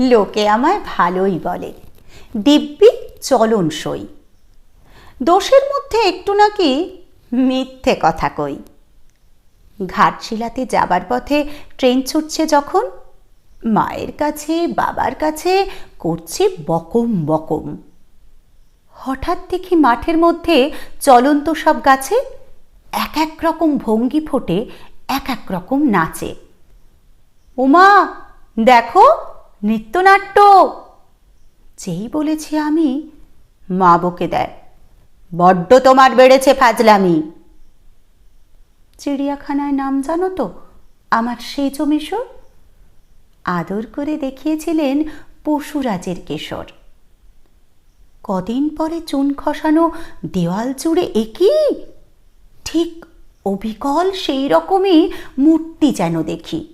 লোকে আমায় ভালোই বলে। দিব্যি চলন সই। দোষের মধ্যে একটু নাকি মিথ্যে কথা কই। ঘাটশিলাতে যাবার পথে ট্রেন ছুটছে যখন, মায়ের কাছে, বাবার কাছে করছে বকম বকম। হঠাৎ দেখি মাঠের মধ্যে চলন্ত সব গাছে এক এক রকম ভঙ্গি ফোটে, এক এক রকম নাচে। ওমা দেখো নৃত্যনাট্য। যেই বলেছি আমি, মা বকে দেয়, বড্ড তোমার বেড়েছে ফাজলামি। চিড়িয়াখানায় নাম জানো তো, আমার সেজ মিশর আদর করে দেখিয়েছিলেন পশুরাজের কেশর। কদিন পরে চুন খসানো দেওয়াল জুড়ে একই? ঠিক অবিকল সেই রকমই মূর্তি যেন দেখি।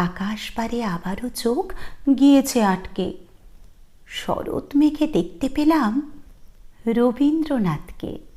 আকাশ পারে আবারও চোখ গিয়েছে আটকে। শরৎ মেঘে দেখতে পেলাম রবীন্দ্রনাথকে।